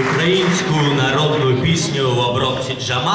українську народну пісню в обробці Джамал.